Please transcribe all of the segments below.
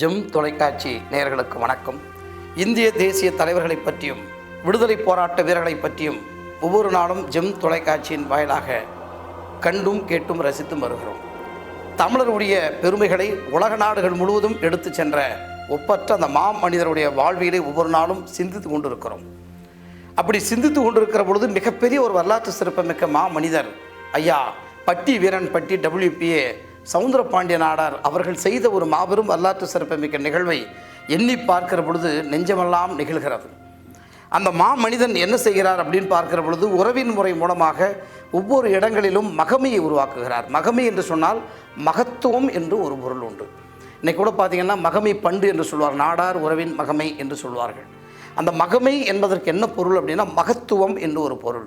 GeM தொலைக்காட்சி நேயர்களுக்கு வணக்கம். இந்திய தேசிய தலைவர்களை பற்றியும் விடுதலை போராட்ட வீரர்களை பற்றியும் ஒவ்வொரு நாளும் ஜெம் தொலைக்காட்சியின் வாயிலாக கண்டும் கேட்டும் ரசித்தும் வருகிறோம். தமிழருடைய பெருமைகளை உலக நாடுகள் முழுவதும் எடுத்துச் சென்ற ஒப்பற்ற அந்த மா மனிதருடைய வாழ்வியலை ஒவ்வொரு நாளும் சிந்தித்து கொண்டிருக்கிறோம். அப்படி சிந்தித்து கொண்டிருக்கிற பொழுது மிகப்பெரிய ஒரு வரலாற்று சிறப்புமிக்க மா மனிதர் ஐயா பட்டி வீரன் பட்டி டபிள்யூபிஏ சவுந்தர பாண்டிய நாடார் அவர்கள் செய்த ஒரு மாபெரும் வரலாற்று சிறப்புமிக்க நிகழ்வை எண்ணி பார்க்கிற பொழுது நெஞ்சமெல்லாம் நிகழ்கிறது. அந்த மா மனிதன் என்ன செய்கிறார் அப்படின்னு பார்க்கிற பொழுது உறவின் முறை மூலமாக ஒவ்வொரு இடங்களிலும் மகமையை உருவாக்குகிறார். மகமை என்று சொன்னால் மகத்துவம் என்று ஒரு பொருள் உண்டு. இன்னைக்கு கூட பார்த்தீங்கன்னா மகமை பண்டு என்று சொல்வார் நாடார் உறவின் மகமை என்று சொல்வார்கள். அந்த மகமை என்பதற்கு என்ன பொருள் அப்படின்னா மகத்துவம் என்று ஒரு பொருள்.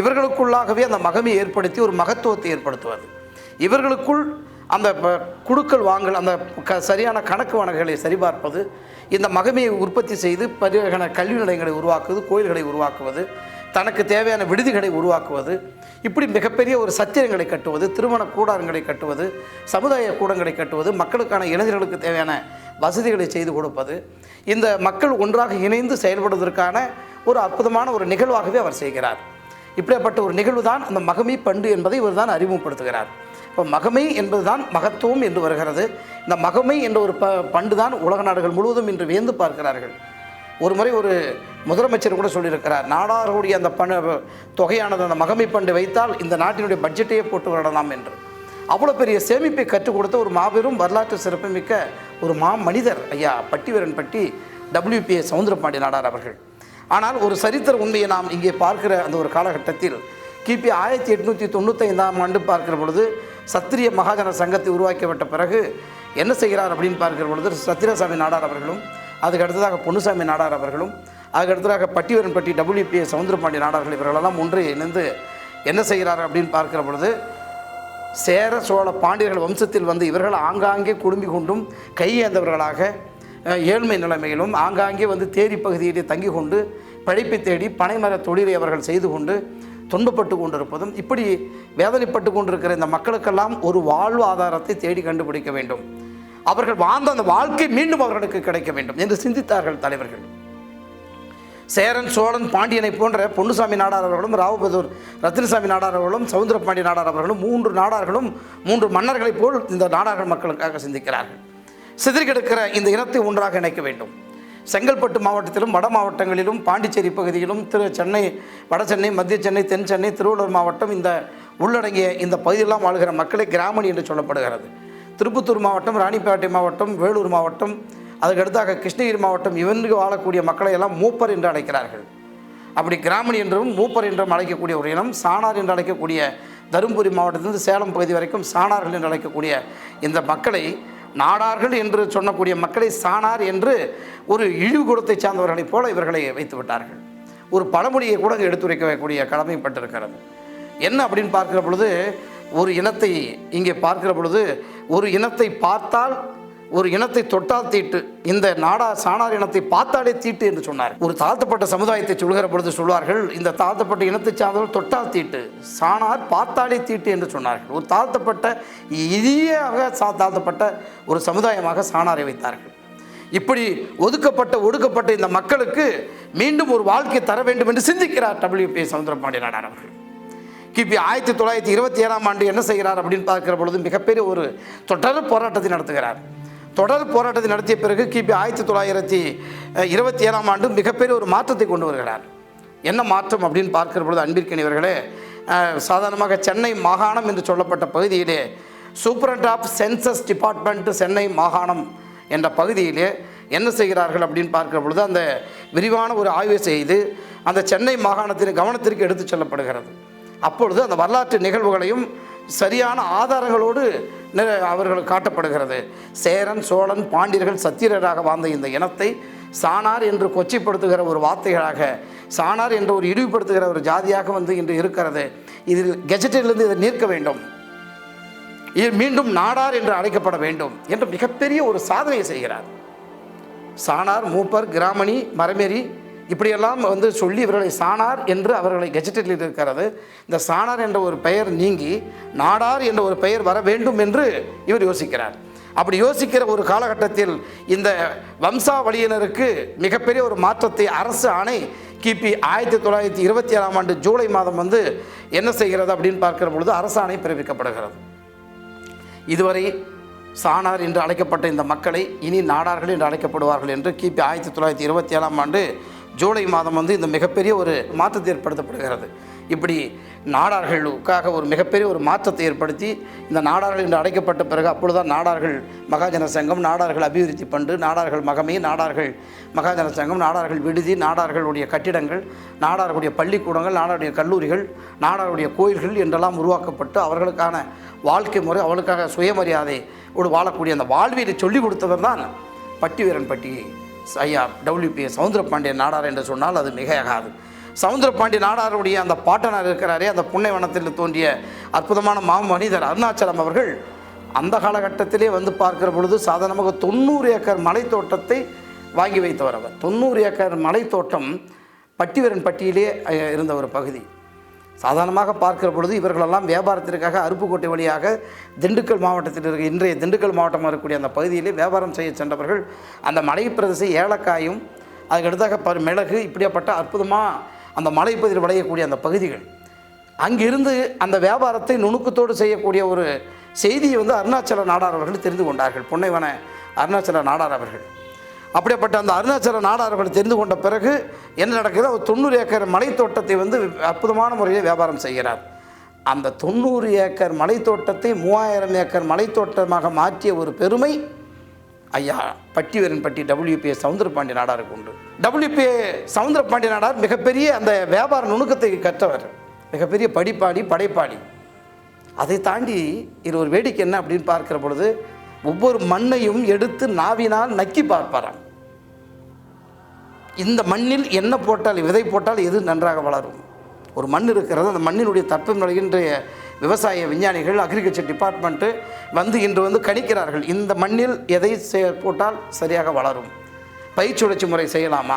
இவர்களுக்குள்ளாகவே அந்த மகமையை ஏற்படுத்தி ஒரு மகத்துவத்தை ஏற்படுத்துவது. இவர்களுக்குள் அந்த ப- குடுக்கல் வாங்கல் அந்த க சரியான கணக்கு வணக்குகளை சரிபார்ப்பது இந்த மகமையை உற்பத்தி செய்து பரிவகன கல்வி நிலையங்களை உருவாக்குவது கோயில்களை உருவாக்குவது தனக்கு தேவையான விடுதிகளை உருவாக்குவது இப்படி மிகப்பெரிய ஒரு சத்திரங்களை கட்டுவது திருமண கூடாரங்களை கட்டுவது சமுதாய கூடங்களை கட்டுவது மக்களுக்கான இளைஞர்களுக்கு தேவையான வசதிகளை செய்து கொடுப்பது இந்த மக்கள் ஒன்றாக இணைந்து செயல்படுவதற்கான ஒரு அற்புதமான ஒரு நிகழ்வாகவே அவர் செய்கிறார். இப்படிப்பட்ட ஒரு நிகழ்வு தான் அந்த மகமை பண்டு என்பதை இவர் தான் அறிமுகப்படுத்துகிறார். இப்போ மகமை என்பதுதான் மகத்துவம் என்று வருகிறது. இந்த மகமை என்ற ஒரு ப பண்டு தான் உலக நாடுகள் முழுவதும் இன்று வியந்து பார்க்கிறார்கள். ஒரு முறை ஒரு முதலமைச்சர் கூட சொல்லியிருக்கிறார் நாடாருடைய அந்த பண தொகையானது அந்த மகமை பண்டு வைத்தால் இந்த நாட்டினுடைய பட்ஜெட்டையே போட்டு விடலாம் என்று. அவ்வளோ பெரிய சேமிப்பை கற்றுக் கொடுத்த ஒரு மாபெரும் வரலாற்று சிறப்புமிக்க ஒரு மா மனிதர் ஐயா பட்டிவீரன் பட்டி டபிள்யூபிஏ சவுந்தரபாண்டி நாடார் அவர்கள். ஆனால் ஒரு சரித்திர உண்மையை நாம் இங்கே பார்க்கிற அந்த ஒரு காலகட்டத்தில் கிபி ஆயிரத்தி எட்நூற்றி தொண்ணூத்தைந்தாம் ஆண்டு பார்க்கிற பொழுது சத்திரிய மகாஜன சங்கத்தை உருவாக்கிவிட்ட பிறகு என்ன செய்கிறார் அப்படின்னு பார்க்கிற பொழுது சத்திரசாமி நாடார் அவர்களும் அதுக்கு அடுத்ததாக பொன்னுசாமி நாடார் அவர்களும் அதுக்கு அடுத்ததாக பட்டிவரன்பட்டி டபிள்யூபிஏ சவுந்தரபாண்டி நாடார்கள் இவர்களெல்லாம் ஒன்று இணைந்து என்ன செய்கிறார் அப்படின்னு பார்க்கிற பொழுது சேர சோழ பாண்டியர்கள் வம்சத்தில் வந்து இவர்கள் ஆங்காங்கே குடும்பி கொண்டும் கையேந்தவர்களாக ஏழ்மை நிலைமையிலும் ஆங்காங்கே வந்து தேரி பகுதியிலே தங்கி கொண்டு பழைப்பை தேடி பனைமர தொழிலை அவர்கள் செய்து கொண்டு துன்பப்பட்டு கொண்டிருப்பதும் இப்படி வேதனைப்பட்டு கொண்டிருக்கிற இந்த மக்களுக்கெல்லாம் ஒரு வாழ்வு ஆதாரத்தை தேடி கண்டுபிடிக்க வேண்டும். அவர்கள் வாழ்ந்த அந்த வாழ்க்கை மீண்டும் அவர்களுக்கு கிடைக்க வேண்டும் என்று சிந்தித்தார்கள் தலைவர்கள். சேரன் சோழன் பாண்டியனை போன்ற பொன்னுசாமி நாடார் அவர்களும் ராவபதூர் ரத்தினசாமி நாடார் அவர்களும் சவுந்தரபாண்டி நாடார் அவர்களும் மூன்று நாடார்களும் மூன்று மன்னர்களைப் போல் இந்த நாடார்கள் மக்களுக்காக சிந்திக்கிறார்கள். சிதறிக்கிடக்கிற இந்த இனத்தை ஒன்றாக இணைக்க வேண்டும். செங்கல்பட்டு மாவட்டத்திலும் வட மாவட்டங்களிலும் பாண்டிச்சேரி பகுதியிலும் திரு சென்னை வட சென்னை மத்திய சென்னை தென் சென்னை திருவள்ளூர் மாவட்டம் இந்த உள்ளடங்கிய இந்த பகுதியெல்லாம் வாழ்கிற மக்களை கிராமணி என்று சொல்லப்படுகிறது. திருப்பத்தூர் மாவட்டம் ராணிப்பேட்டை மாவட்டம் வேலூர் மாவட்டம் அதுக்கு அடுத்தாக கிருஷ்ணகிரி மாவட்டம் இவனுக்கு வாழக்கூடிய மக்களை எல்லாம் மூப்பர் என்று அழைக்கிறார்கள். அப்படி கிராமணி என்றும் மூப்பர் என்றும் அழைக்கக்கூடிய ஒரு இனம் சாணார் என்று அழைக்கக்கூடிய தருமபுரி மாவட்டத்திலிருந்து சேலம் பகுதி வரைக்கும் சாணார்கள் என்று அழைக்கக்கூடிய இந்த மக்களை நாடார்கள் என்று சொல்லக்கூடிய மக்களை சாணார் என்று ஒரு இழிவுகுடத்தை சார்ந்தவர்களைப் போல இவர்களை வைத்து விட்டார்கள். ஒரு பழமொழியை கூட எடுத்துரைக்கக்கூடிய கடமைப்பட்டிருக்கிறது. என்ன அப்படின்னு பார்க்கிற பொழுது ஒரு இனத்தை இங்கே பார்க்கிற பொழுது ஒரு இனத்தை பார்த்தால் ஒரு இனத்தை தொட்டால் தீட்டு இந்த நாடா சாணார் இனத்தை பார்த்தாலே தீட்டு என்று சொன்னார். ஒரு தாழ்த்தப்பட்ட சமுதாயத்தை சொல்கிற பொழுது சொல்வார்கள் இந்த தாழ்த்தப்பட்ட இனத்தை சார்ந்தவர்கள் தொட்டால் தீட்டு சாணார் பார்த்தாலே தீட்டு என்று சொன்னார்கள். ஒரு தாழ்த்தப்பட்ட இனியாக சா தாழ்த்தப்பட்ட ஒரு சமுதாயமாக சாணாரை வைத்தார்கள். இப்படி ஒதுக்கப்பட்ட ஒடுக்கப்பட்ட இந்த மக்களுக்கு மீண்டும் ஒரு வாழ்க்கை தர வேண்டும் என்று சிந்திக்கிறார் டபிள்யூபி சவுந்தரபாண்டி நாடார் அவர்கள். கிபி ஆயிரத்தி தொள்ளாயிரத்தி இருபத்தி ஏழாம் ஆண்டு என்ன செய்கிறார் அப்படின்னு பார்க்கிற பொழுது மிகப்பெரிய ஒரு தொடர் போராட்டத்தை நடத்துகிறார். தொடர் போராட்டத்தை நடத்திய பிறகு கிபி ஆயிரத்தி தொள்ளாயிரத்தி இருபத்தி ஏழாம் ஆண்டு மிகப்பெரிய ஒரு மாற்றத்தை கொண்டு வருகிறார். என்ன மாற்றம் அப்படின்னு பார்க்கிற பொழுது அன்பிற்கினியவர்களே சாதாரணமாக சென்னை மாகாணம் என்று சொல்லப்பட்ட பகுதியிலே superintendent of census department Chennai மாகாணம் என்ற பகுதியிலே என்ன செய்கிறார்கள் அப்படின்னு பார்க்கிற பொழுது அந்த விரிவான ஒரு ஆய்வு செய்து அந்த சென்னை மாகாணத்தின் கவனத்திற்கு எடுத்துச் செல்லப்படுகிறது. அப்பொழுது அந்த வரலாற்று நிகழ்வுகளையும் சரியான ஆதாரங்களோடு அவர்கள் காட்டப்படுகிறது. சேரன் சோழன் பாண்டியர்கள் சத்திரராக வாழ்ந்த இந்த இனத்தை சாணார் என்று கொச்சைப்படுத்துகிற ஒரு வார்த்தைகளாக சாணார் என்ற ஒரு இழிவுபடுத்துகிற ஒரு ஜாதியாக வந்து இன்று இருக்கிறது. இதில் கெஜெட்டிலிருந்து இதை நீர்க்க வேண்டும். இது மீண்டும் நாடார் என்று அழைக்கப்பட வேண்டும் என்று மிகப்பெரிய ஒரு சாதனையை செய்கிறார். சாணார் மூப்பர் கிராமணி மரமேரி இப்படியெல்லாம் வந்து சொல்லி இவர்களை சாணார் என்று அவர்களை கெஜெட்டில் இருக்கிறது. இந்த சாணார் என்ற ஒரு பெயர் நீங்கி நாடார் என்ற ஒரு பெயர் வர வேண்டும் என்று இவர் யோசிக்கிறார். அப்படி யோசிக்கிற ஒரு காலகட்டத்தில் இந்த வம்சாவளியினருக்கு மிகப்பெரிய ஒரு மாற்றத்தை அரசு ஆணை கிபி ஆயிரத்தி தொள்ளாயிரத்தி இருபத்தி ஏழாம் ஆண்டு ஜூலை மாதம் வந்து என்ன செய்கிறது அப்படின்னு பார்க்கிற பொழுது அரசாணை பிறப்பிக்கப்படுகிறது. இதுவரை சாணார் என்று அழைக்கப்பட்ட இந்த மக்களை இனி நாடார்கள் என்று அழைக்கப்படுவார்கள் என்று கிபி ஆயிரத்தி தொள்ளாயிரத்தி இருபத்தி ஏழாம் ஆண்டு ஜூலை மாதம் வந்து இந்த மிகப்பெரிய ஒரு மாற்றத்தை ஏற்படுத்தப்படுகிறது. இப்படி நாடார்களுக்காக ஒரு மிகப்பெரிய ஒரு மாற்றத்தை ஏற்படுத்தி இந்த நாடார்கள் என்று அடைக்கப்பட்ட பிறகு அப்பொழுதுதான் நாடார்கள் மகாஜன சங்கம் நாடார்கள் அபிவிருத்தி பண்டு நாடார்கள் மகமை நாடார்கள் மகாஜன சங்கம் நாடார்கள் விடுதி நாடார்களுடைய கட்டிடங்கள் நாடார்களுடைய பள்ளிக்கூடங்கள் நாடாருடைய கல்லூரிகள் நாடாருடைய கோயில்கள் என்றெல்லாம் உருவாக்கப்பட்டு அவர்களுக்கான வாழ்க்கை முறை அவர்களுக்காக சுயமரியாதை ஒரு வாழக்கூடிய அந்த வாழ்வியலை சொல்லிக் கொடுத்தவர் தான் பட்டிவீரன் பட்டியை. ஐயா டபிள்யூபி சவுந்தரபாண்டிய நாடார் என்று சொன்னால் அது மிகையாகாது. சவுந்தரபாண்டிய நாடாருடைய அந்த பாட்டனார் இருக்கிறாரே அந்த புன்னைவனத்தில் தோன்றிய அற்புதமான மாமனிதர் அருணாச்சலம் அவர்கள் அந்த காலகட்டத்திலே வந்து பார்க்கிற பொழுது சாதாரணமாக தொண்ணூறு ஏக்கர் மலைத்தோட்டத்தை வாங்கி வைத்தவர் அவர். தொண்ணூறு ஏக்கர் மலைத்தோட்டம் பட்டிவரன் பட்டியிலே இருந்த ஒரு பகுதி. சாதாரணமாக பார்க்கிற பொழுது இவர்களெல்லாம் வியாபாரத்திற்காக அருப்புக்கோட்டை வழியாக திண்டுக்கல் மாவட்டத்தில் இருக்க இன்றைய திண்டுக்கல் மாவட்டம் இருக்கக்கூடிய அந்த பகுதியிலே வியாபாரம் செய்ய சென்றவர்கள் அந்த மலைப்பிரதேச ஏலக்காயும் அதுக்கடுத்தாக பரு மிளகு இப்படியாப்பட்ட அற்புதமாக அந்த மலைப்பகுதியில் விளையக்கூடிய அந்த பகுதிகள். அங்கிருந்து அந்த வியாபாரத்தை நுணுக்கத்தோடு செய்யக்கூடிய ஒரு செய்தியை வந்து அருணாச்சல நாடார் அவர்கள் தெரிந்து கொண்டார்கள். பொன்னைவன அருணாச்சல நாடார் அவர்கள். அப்படிப்பட்ட அந்த அருணாச்சல நாடார்களை தெரிந்து கொண்ட பிறகு என்ன நடக்குது? அவர் தொண்ணூறு ஏக்கர் மலைத்தோட்டத்தை வந்து அற்புதமான முறையில் வியாபாரம் செய்கிறார். அந்த தொண்ணூறு ஏக்கர் மலைத்தோட்டத்தை மூவாயிரம் ஏக்கர் மலைத்தோட்டமாக மாற்றிய ஒரு பெருமை ஐயா பட்டிவரன்பட்டி டபிள்யூபிஏ சவுந்தரபாண்டி நாடாருக்கு உண்டு. டபிள்யூபிஏ சவுந்தரபாண்டி நாடார் மிகப்பெரிய அந்த வியாபார நுணுக்கத்தை கற்றவர். மிகப்பெரிய படிப்பாளி படைப்பாளி. அதை தாண்டி இது ஒரு வேடிக்கை என்ன அப்படின்னு பார்க்கிற பொழுது ஒவ்வொரு மண்ணையும் எடுத்து நாவினால் நக்கி பார்ப்பாராம். இந்த மண்ணில் என்ன போட்டால் விதை போட்டால் எது நன்றாக வளரும்? ஒரு மண் இருக்கிறது அந்த மண்ணினுடைய தற்பம் இன்றைய விவசாய விஞ்ஞானிகள் அக்ரிகல்ச்சர் டிபார்ட்மெண்ட்டு வந்து இன்று வந்து கணிக்கிறார்கள் இந்த மண்ணில் எதை போட்டால் சரியாக வளரும்? பயிர் முறை செய்யலாமா?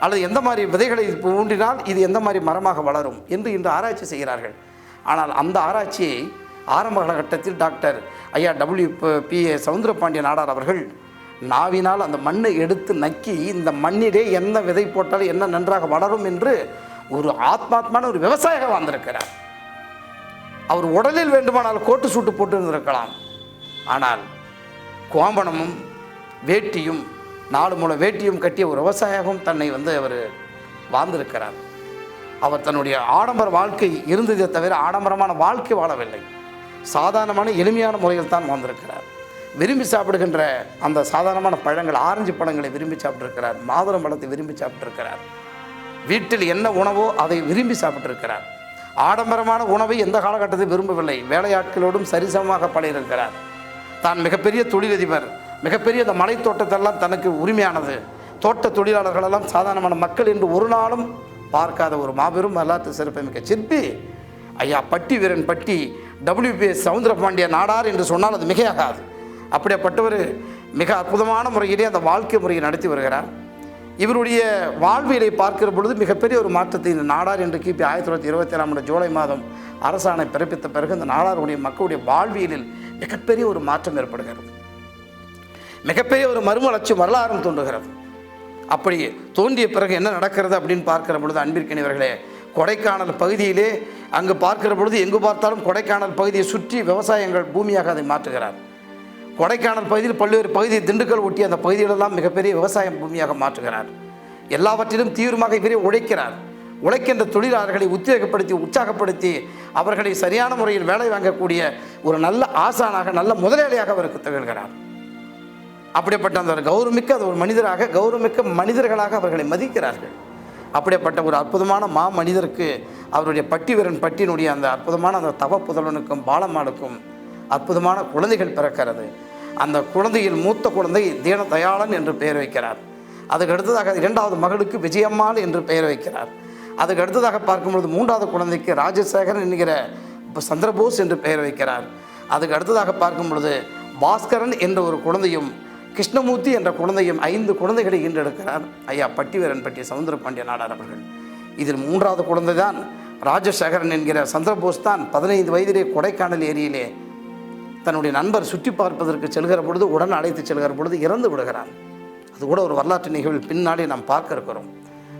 அல்லது எந்த மாதிரி விதைகளை ஊன்றினால் இது எந்த மாதிரி மரமாக வளரும்? என்று இன்று ஆராய்ச்சி செய்கிறார்கள். ஆனால் அந்த ஆராய்ச்சியை ஆரம்ப காலகட்டத்தில் டாக்டர் ஐயா W P A Soundarapandia Nadar அவர்கள் நாவினால் அந்த மண்ணை எடுத்து நக்கி இந்த மண்ணிலே என்ன விதை போட்டால் என்ன நன்றாக வளரும் என்று ஒரு ஆத்மாத்மான ஒரு விவசாயியாக வந்திருக்கிறார். அவர் உடலில் வேண்டுமானால் கோட்டு சூட்டு போட்டு இருந்திருக்கலாம் ஆனால் கோம்பனமும் வேட்டியும் நாலு மூல வேட்டியும் கட்டிய ஒரு விவசாயமும் தன்னை வந்து அவர் வாழ்ந்திருக்கிறார். அவர் தன்னுடைய ஆடம்பர வாழ்க்கை இருந்ததே தவிர ஆடம்பரமான வாழ்க்கை வாழவில்லை. சாதாரணமான எளிமையான முறையில் தான் வாழ்ந்திருக்கிறார் விரும்பி சாப்பிடுகின்ற அந்த சாதாரணமான பழங்கள் ஆரஞ்சு பழங்களை விரும்பி சாப்பிட்டிருக்கிறார். மாதுளம் பழத்தை விரும்பி சாப்பிட்ருக்கிறார் வீட்டில் என்ன உணவோ அதை விரும்பி சாப்பிட்டுருக்கிறார். ஆடம்பரமான உணவை எந்த காலகட்டத்தில் விரும்பவில்லை. வேலையாட்களோடும் சரிசமமாக பழையிருக்கிறார் தான் மிகப்பெரிய தொழிலதிபர் மிகப்பெரிய அந்த மலை தோட்டத்தெல்லாம் தனக்கு உரிமையானது. தோட்ட தொழிலாளர்களெல்லாம் சாதாரணமான மக்கள் என்று ஒரு நாளும் பார்க்காத ஒரு மாபெரும் வரலாற்று சிறப்புமிக்க சிற்பி ஐயா பட்டி வீரன் பட்டி டபிள்யூபிஎஸ் சவுந்தரபாண்டிய நாடார் என்று சொன்னால் அது மிகையாகாது. அப்படிப்பட்டவர் மிக அற்புதமான முறையிலே அந்த வாழ்க்கை முறையை நடத்தி வருகிறார். இவருடைய வாழ்வியலை பார்க்கிற பொழுது மிகப்பெரிய ஒரு மாற்றத்தை இந்த நாடார் என்று கிபி ஆயிரத்தி தொள்ளாயிரத்தி இருபத்தி ஏழாம் ஆண்டு ஜூலை மாதம் அரசாணை பிறப்பித்த பிறகு இந்த நாடாருடைய மக்களுடைய வாழ்வியலில் மிகப்பெரிய ஒரு மாற்றம் ஏற்படுகிறது. மிகப்பெரிய ஒரு மறுமலர்ச்சி வரலாறும் தோன்றுகிறது. அப்படி தோன்றிய பிறகு என்ன நடக்கிறது அப்படின்னு பார்க்கிற பொழுது அன்பிற்கினவர்களே கொடைக்கானல் பகுதியிலே அங்கு பார்க்கிற பொழுது எங்கு பார்த்தாலும் கொடைக்கானல் பகுதியை சுற்றி விவசாயங்கள் பூமியாக அதை மாற்றுகிறார். கொடைக்கானல் பகுதியில் பல்வேறு பகுதி திண்டுக்கல் ஒட்டி அந்த பகுதிகளெல்லாம் மிகப்பெரிய விவசாயம் பூமியாக மாற்றுகிறார். எல்லாவற்றிலும் தீவிரமாக இவரே உழைக்கிறார். உழைக்கின்ற தொழிலாளர்களை உத்வேகப்படுத்தி உற்சாகப்படுத்தி அவர்களை சரியான முறையில் வேலை வாங்கக்கூடிய ஒரு நல்ல ஆசானாக நல்ல முதலாளியாக அவருக்கு திகழ்கிறார். அப்படிப்பட்ட அந்த ஒரு கௌரவமிக்க அது ஒரு மனிதராக கௌரவமிக்க மனிதர்களாக அவர்களை மதிக்கிறார்கள். அப்படிப்பட்ட ஒரு அற்புதமான மா மனிதருக்கு அவருடைய பட்டிவீரன் பட்டினுடைய அந்த அற்புதமான அந்த தவ புதல்வனுக்கும் பாலமானுக்கும் அற்புதமான குழந்தைகள் பிறக்கிறது. அந்த குழந்தையில் மூத்த குழந்தை தீன தயாளன் என்று பெயர் வைக்கிறார். அதுக்கு அடுத்ததாக இரண்டாவது மகளுக்கு விஜயம்மாள் என்று பெயர் வைக்கிறார். அதுக்கு அடுத்ததாக பார்க்கும்பொழுது மூன்றாவது குழந்தைக்கு ராஜசேகரன் என்கிற சந்திரபோஸ் என்று பெயர் வைக்கிறார். அதுக்கு அடுத்ததாக பார்க்கும் பொழுது பாஸ்கரன் என்ற ஒரு குழந்தையும் கிருஷ்ணமூர்த்தி என்ற குழந்தையும் ஐந்து குழந்தைகளை ஈன்றெடுக்கிறார். ஐயா பட்டிவரன் பட்டிய சவுந்தரபாண்டிய நாடார் அவர்கள். இதில் மூன்றாவது குழந்தை தான் ராஜசேகரன் என்கிற சந்திரபோஸ் தான் பதினைந்து வயதிலே கொடைக்கானல் ஏரியிலே தன்னுடைய நண்பர் சுற்றி பார்ப்பதற்கு செல்கிற பொழுது உடன் அழைத்து செல்கிற பொழுது இறந்து விடுகிறான் அது கூட ஒரு வரலாற்று நிகழ்வு பின்னாடி நாம் பார்க்க இருக்கிறோம்.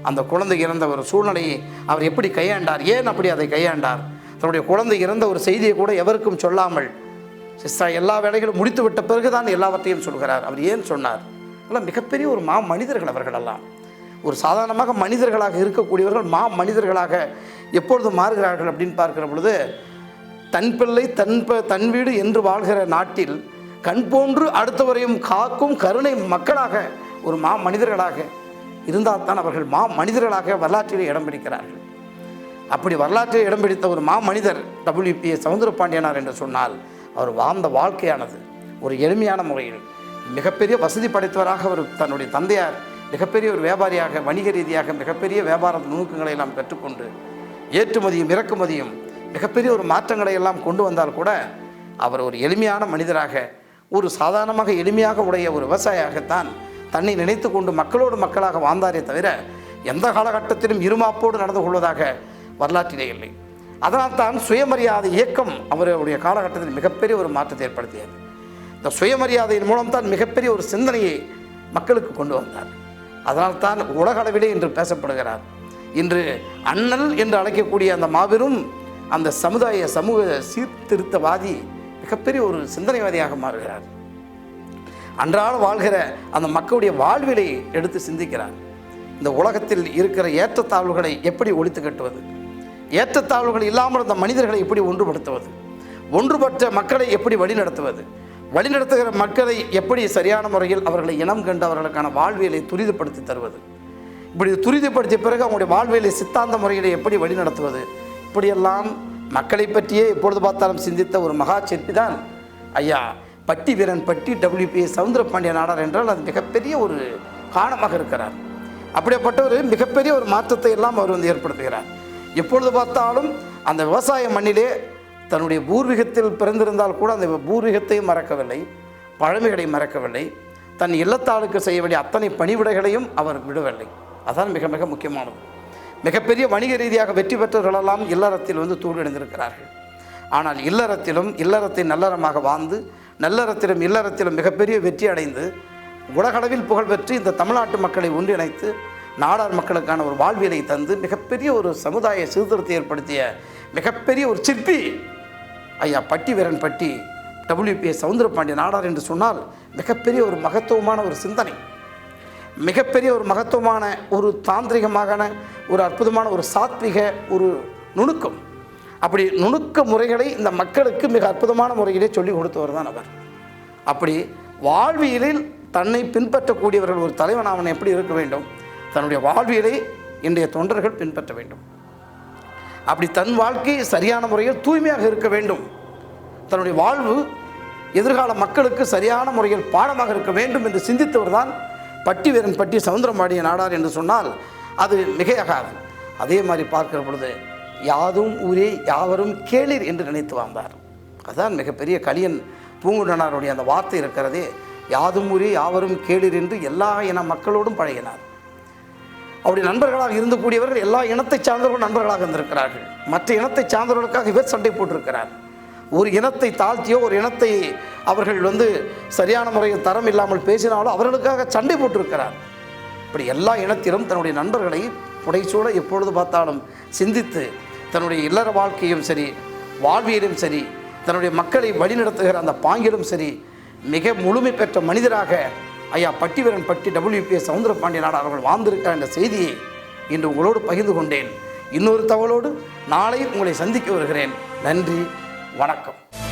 அந்த குழந்தை இறந்த ஒரு சூழ்நிலையை அவர் எப்படி கையாண்டார்? ஏன் அப்படி அதை கையாண்டார்? தன்னுடைய குழந்தை இறந்த ஒரு செய்தியை கூட எவருக்கும் சொல்லாமல் சிஸ்டா எல்லா வேலைகளும் முடித்து விட்ட பிறகுதான் எல்லாவற்றையும் சொல்கிறார். அவர் ஏன் சொன்னார்? எல்லாம் மிகப்பெரிய ஒரு மா மனிதர்கள் அவர்களெல்லாம் ஒரு சாதாரணமாக மனிதர்களாக இருக்கக்கூடியவர்கள் மா மனிதர்களாக எப்பொழுது மாறுகிறார்கள் அப்படின்னு பார்க்கிற பொழுது தன் பிள்ளை தன் ப- தன் வீடு என்று வாழ்கிற நாட்டில் கண் போன்று அடுத்தவரையும் காக்கும் கருணை மக்களாக ஒரு மா மனிதர்களாக இருந்தால் தான் அவர்கள் மா மனிதர்களாக வரலாற்றில் இடம் பிடிக்கிறார்கள். அப்படி வரலாற்றில் இடம் பிடித்த ஒரு மா மனிதர் டபிள்யூபிஏ சவுந்தரபாண்டியனார் என்று சொன்னால் அவர் வாழ்ந்த வாழ்க்கையானது ஒரு எளிமையான முறையில் மிகப்பெரிய வசதி படைத்தவராக அவர் தன்னுடைய தந்தையார் மிகப்பெரிய ஒரு வியாபாரியாக வணிக ரீதியாக மிகப்பெரிய வியாபார நுணுக்கங்களை எல்லாம் கற்றுக்கொண்டு ஏற்றுமதியும் இறக்குமதியும் மிகப்பெரிய ஒரு மாற்றங்களை எல்லாம் கொண்டு வந்தால் கூட அவர் ஒரு எளிமையான மனிதராக ஒரு சாதாரணமாக எளிமையாக உடைய ஒரு விவசாயியாகத்தான் தன்னை நினைத்து கொண்டு மக்களோடு மக்களாக வாழ்ந்தாரே தவிர எந்த காலகட்டத்திலும் இருமாப்போடு நடந்து கொள்வதாக வரலாற்றிலே இல்லை. அதனால்தான் சுயமரியாதை இயக்கம் அவருடைய காலகட்டத்தில் மிகப்பெரிய ஒரு மாற்றத்தை ஏற்படுத்தியது. இந்த சுயமரியாதையின் மூலம் தான் மிகப்பெரிய ஒரு சிந்தனையை மக்களுக்கு கொண்டு வந்தார். அதனால்தான் உலக அளவிலே இன்று பேசப்படுகிறார். இன்று அண்ணல் என்று அழைக்கக்கூடிய அந்த மாபெரும் அந்த சமுதாய சமூக சீர்திருத்தவாதி மிகப்பெரிய ஒரு சிந்தனைவாதியாக மாறுகிறார். அன்றாட வாழ்கிற அந்த மக்களுடைய வாழ்விலை எடுத்து சிந்திக்கிறார். இந்த உலகத்தில் இருக்கிற ஏற்றத்தாழ்வுகளை எப்படி ஒழித்து கட்டுவது? ஏற்றத்தாழ்வுகள் இல்லாமல் இருந்த மனிதர்களை எப்படி ஒன்றுபடுத்துவது? ஒன்றுபட்ட மக்களை எப்படி வழிநடத்துவது? வழிநடத்துகிற மக்களை எப்படி சரியான முறையில் அவர்களை இனம் கண்டு அவர்களுக்கான வாழ்வியலை துரிதப்படுத்தி தருவது? இப்படி துரிதப்படுத்திய பிறகு அவங்களுடைய வாழ்வியலை சித்தாந்த முறையில் எப்படி வழிநடத்துவது? இப்படியெல்லாம் மக்களை பற்றியே எப்பொழுது பார்த்தாலும் சிந்தித்த ஒரு மகா தான் ஐயா பட்டி வீரன் பட்டி டபிள்யூபி சவுந்தரபாண்டிய நாடார் என்றால் அது மிகப்பெரிய ஒரு காரணமாக இருக்கிறார். அப்படிப்பட்ட ஒரு மிகப்பெரிய ஒரு மாற்றத்தை எல்லாம் அவர் வந்து ஏற்படுத்துகிறார். எப்பொழுது பார்த்தாலும் அந்த விவசாய மண்ணிலே தன்னுடைய பூர்வீகத்தில் பிறந்திருந்தால் கூட அந்த பூர்வீகத்தையும் மறக்கவில்லை பழமைகளை மறக்கவில்லை தன் இல்லத்தாளுக்கு செய்ய வேண்டிய அத்தனை பணிவிடைகளையும் அவர் விடவில்லை. அதான் மிக மிக முக்கியமானது. மிகப்பெரிய வணிக ரீதியாக வெற்றி பெற்றவர்களெல்லாம் இல்லறத்தில் வந்து தூண்டிணைந்திருக்கிறார்கள் ஆனால் இல்லறத்திலும் இல்லறத்தை நல்லறமாக வாழ்ந்து நல்லறத்திலும் இல்லறத்திலும் மிகப்பெரிய வெற்றி அடைந்து உலகளவில் புகழ் பெற்று இந்த தமிழ்நாட்டு மக்களை ஒன்றிணைத்து நாடார் மக்களுக்கான ஒரு வாழ்வியலை தந்து மிகப்பெரிய ஒரு சமுதாய சீர்திருத்தத்தை ஏற்படுத்திய மிகப்பெரிய ஒரு சிற்பி ஐயா பட்டி வீரன் பட்டி டபிள்யூபிஎஸ் சவுந்தரபாண்டிய நாடார் என்று சொன்னால் மிகப்பெரிய ஒரு மகத்துவமான ஒரு சிந்தனை. மிகப்பெரிய ஒரு மகத்துவமான ஒரு தாந்திரிகமான ஒரு அற்புதமான ஒரு சாத்விக ஒரு நுணுக்கம். அப்படி நுணுக்க முறைகளை இந்த மக்களுக்கு மிக அற்புதமான முறையிலே சொல்லிக் கொடுத்தவர் தான் அவர். அப்படி வாழ்வியலில் தன்னை பின்பற்றக்கூடியவர்கள் ஒரு தலைவன் அவன் எப்படி இருக்க வேண்டும்? தன்னுடைய வாழ்வியலை இன்றைய தொண்டர்கள் பின்பற்ற வேண்டும். அப்படி தன் வாழ்க்கை சரியான முறையில் தூய்மையாக இருக்க வேண்டும். தன்னுடைய வாழ்வு எதிர்கால மக்களுக்கு சரியான முறையில் பாடமாக இருக்க வேண்டும் என்று சிந்தித்தவர் தான் பட்டி வீரன் பட்டி சவுந்தரமாடிய நாடார் என்று சொன்னால் அது மிகையாகாது. அதே மாதிரி பார்க்கிற பொழுது யாதும் ஊரே யாவரும் கேளிர் என்று நினைத்து வாழ்ந்தார். அதுதான் மிகப்பெரிய கலியன் பூங்குண்டனாருடைய அந்த வார்த்தை இருக்கிறதே யாதும் ஊரே யாவரும் கேளிர் என்று எல்லா இன மக்களோடும் பழகினார். அவருடைய நண்பர்களாக இருந்து கூடியவர்கள் எல்லா இனத்தை சார்ந்தவர்கள் நண்பர்களாக இருந்திருக்கிறார்கள். மற்ற இனத்தை சார்ந்தவர்களுக்காக இவர் சண்டை போட்டிருக்கிறார். ஒரு இனத்தை தாழ்த்தியோ ஒரு இனத்தை அவர்கள் வந்து சரியான முறையில் தரம் இல்லாமல் பேசினாலோ அவர்களுக்காக சண்டை போட்டிருக்கிறார். இப்படி எல்லா இனத்திலும் தன்னுடைய நண்பர்களை புடைச்சூட எப்பொழுது பார்த்தாலும் சிந்தித்து தன்னுடைய இல்லற வாழ்க்கையும் சரி வாழ்வியலும் சரி தன்னுடைய மக்களை வழிநடத்துகிற அந்த பாங்கிலும் சரி மிக முழுமை பெற்ற மனிதராக ஐயா பட்டிவீரன் பட்டி டபிள்யூபிஏ சவுந்தரபாண்டிய நாடு அவர்கள் வாழ்ந்திருக்கிறார் என்ற செய்தியை இன்று உங்களோடு பகிர்ந்து கொண்டேன். இன்னொரு தகவலோடு நாளை உங்களை சந்திக்க வருகிறேன். நன்றி வணக்கம்.